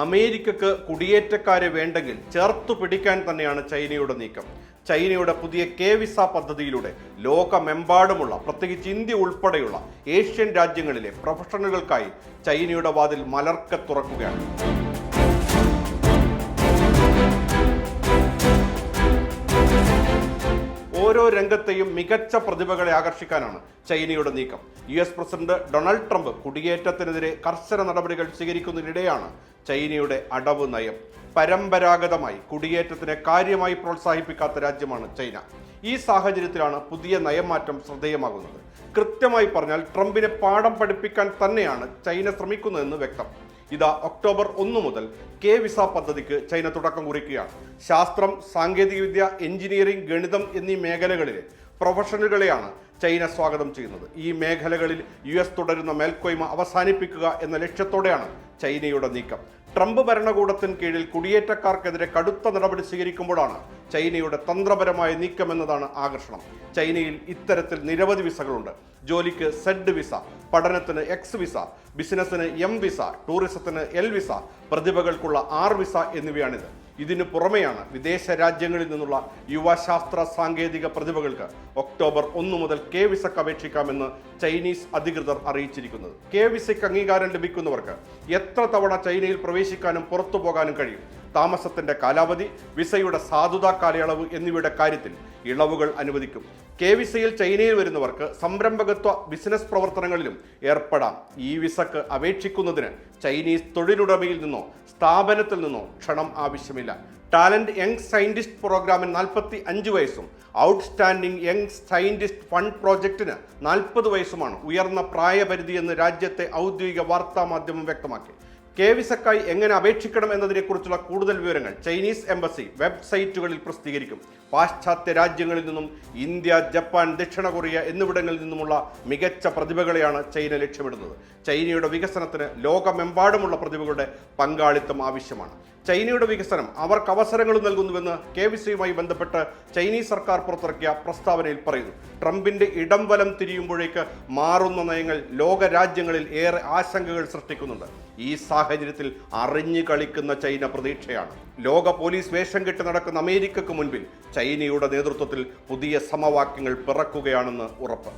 അമേരിക്കക്ക് കുടിയേറ്റക്കാരെ വേണ്ടെങ്കിൽ ചേർത്തു പിടിക്കാൻ തന്നെയാണ് ചൈനയുടെ നീക്കം. ചൈനയുടെ പുതിയ കെ വിസ പദ്ധതിയിലൂടെ ലോകമെമ്പാടുമുള്ള പ്രത്യേകിച്ച് ഇന്ത്യ ഉൾപ്പെടെയുള്ള ഏഷ്യൻ രാജ്യങ്ങളിലെ പ്രൊഫഷണലുകൾക്കായി ചൈനയുടെ വാതിൽ മലർക്ക തുറക്കുകയാണ്. ഓരോ രംഗത്തെയും മികച്ച പ്രതിഭകളെ ആകർഷിക്കാനാണ് ചൈനയുടെ നീക്കം. U S president Donald Trump കുടിയേറ്റത്തിനെതിരെ കർശന നടപടികൾ സ്വീകരിക്കുന്നതിനിടെയാണ് ചൈനയുടെ അടവ് നയം. പരമ്പരാഗതമായി കുടിയേറ്റത്തിനെ കാര്യമായി പ്രോത്സാഹിപ്പിക്കാത്ത രാജ്യമാണ് ചൈന. ഈ സാഹചര്യത്തിലാണ് പുതിയ നയമാറ്റം ശ്രദ്ധേയമാകുന്നത്. കൃത്യമായി പറഞ്ഞാൽ ട്രംപിനെ പാഠം പഠിപ്പിക്കാൻ തന്നെയാണ് ചൈന ശ്രമിക്കുന്നതെന്ന് വ്യക്തം. ഇതാ ഒക്ടോബർ ഒന്ന് മുതൽ കെ വിസ പദ്ധതിക്ക് ചൈന തുടക്കം കുറിക്കുകയാണ്. ശാസ്ത്രം സാങ്കേതികവിദ്യ എഞ്ചിനീയറിംഗ് ഗണിതം എന്നീ മേഖലകളിലെ പ്രൊഫഷണലുകളെയാണ് ചൈന സ്വാഗതം ചെയ്യുന്നത്. ഈ മേഖലകളിൽ യു എസ് തുടരുന്ന മേൽക്കോയ്മ അവസാനിപ്പിക്കുക എന്ന ലക്ഷ്യത്തോടെയാണ് ചൈനയുടെ നീക്കം. ട്രംപ് ഭരണകൂടത്തിന് കീഴിൽ കുടിയേറ്റക്കാർക്കെതിരെ കടുത്ത നടപടി സ്വീകരിക്കുമ്പോഴാണ് ചൈനയുടെ തന്ത്രപരമായ നീക്കമെന്നതാണ് ആകർഷണം. ചൈനയിൽ ഇത്തരത്തിൽ നിരവധി വിസകളുണ്ട്. ജോലിക്ക് സെഡ് വിസ പഠനത്തിന് എക്സ് വിസ ബിസിനസ്സിന് എം വിസ ടൂറിസത്തിന് എൽ വിസ പ്രതിഭകൾക്കുള്ള ആർ വിസ എന്നിവയാണിത്. ഇതിനു പുറമെയാണ് വിദേശ രാജ്യങ്ങളിൽ നിന്നുള്ള യുവശാസ്ത്ര സാങ്കേതിക പ്രതിഭകൾക്ക് ഒക്ടോബർ ഒന്ന് മുതൽ കെ വിസക്ക് അപേക്ഷിക്കാമെന്ന് ചൈനീസ് അധികൃതർ അറിയിച്ചിരിക്കുന്നത്. കെ വിസയ്ക്ക് അംഗീകാരം ലഭിക്കുന്നവർക്ക് എത്ര തവണ ചൈനയിൽ പ്രവേശിക്കാനും പുറത്തു പോകാനും കഴിയും? താമസത്തിന്റെ കാലാവധി വിസയുടെ സാധുതാ കാലയളവ് എന്നിവയുടെ കാര്യത്തിൽ ഇളവുകൾ അനുവദിക്കും. കെ വിസയിൽ ചൈനയിൽ വരുന്നവർക്ക് സംരംഭകത്വ ബിസിനസ് പ്രവർത്തനങ്ങളിലും ഏർപ്പെടാം. ഈ വിസക്ക് അപേക്ഷിക്കുന്നതിന് ചൈനീസ് തൊഴിലുടമയിൽ നിന്നോ സ്ഥാപനത്തിൽ നിന്നോ ക്ഷണം ആവശ്യമില്ല. ടാലന്റ് യങ് സയന്റിസ്റ്റ് പ്രോഗ്രാമിന് നാൽപ്പത്തി അഞ്ച് വയസ്സും ഔട്ട്സ്റ്റാൻഡിംഗ് യങ് സയന്റിസ്റ്റ് ഫണ്ട് പ്രോജക്റ്റിന് നാൽപ്പത് വയസ്സുമാണ് ഉയർന്ന പ്രായപരിധി എന്ന് രാജ്യത്തെ ഔദ്യോഗിക വാർത്താ മാധ്യമം വ്യക്തമാക്കി. കെ വിസക്കായി എങ്ങനെ അപേക്ഷിക്കണം എന്നതിനെക്കുറിച്ചുള്ള കൂടുതൽ വിവരങ്ങൾ ചൈനീസ് എംബസി വെബ്സൈറ്റുകളിൽ പ്രസിദ്ധീകരിക്കും. പാശ്ചാത്യ രാജ്യങ്ങളിൽ നിന്നും ഇന്ത്യ ജപ്പാൻ ദക്ഷിണ കൊറിയ എന്നിവിടങ്ങളിൽ നിന്നുമുള്ള മികച്ച പ്രതിഭകളെയാണ് ചൈന ലക്ഷ്യമിടുന്നത്. ചൈനയുടെ വികസനത്തിന് ലോകമെമ്പാടുമുള്ള പ്രതിഭകളുടെ പങ്കാളിത്തം ആവശ്യമാണ്. ചൈനയുടെ വികസനം അവർക്ക് അവസരങ്ങൾ നൽകുന്നുവെന്ന് കെ വിസയുമായി ബന്ധപ്പെട്ട് ചൈനീസ് സർക്കാർ പുറത്തിറക്കിയ പ്രസ്താവനയിൽ പറയുന്നു. ട്രംപിന്റെ ഇടം വലം തിരിയുമ്പോഴേക്ക് മാറുന്ന നയങ്ങൾ ലോക രാജ്യങ്ങളിൽ ഏറെ ആശങ്കകൾ സൃഷ്ടിക്കുന്നുണ്ട്. ഈ സാഹചര്യത്തിൽ അറിഞ്ഞു കളിക്കുന്ന ചൈന പ്രതീക്ഷയാണ്. ലോക പോലീസ് വേഷം കെട്ടി നടക്കുന്ന അമേരിക്കക്ക് മുൻപിൽ ചൈനയുടെ നേതൃത്വത്തിൽ പുതിയ സമവാക്യങ്ങൾ പിറക്കുകയാണെന്ന് ഉറപ്പ്.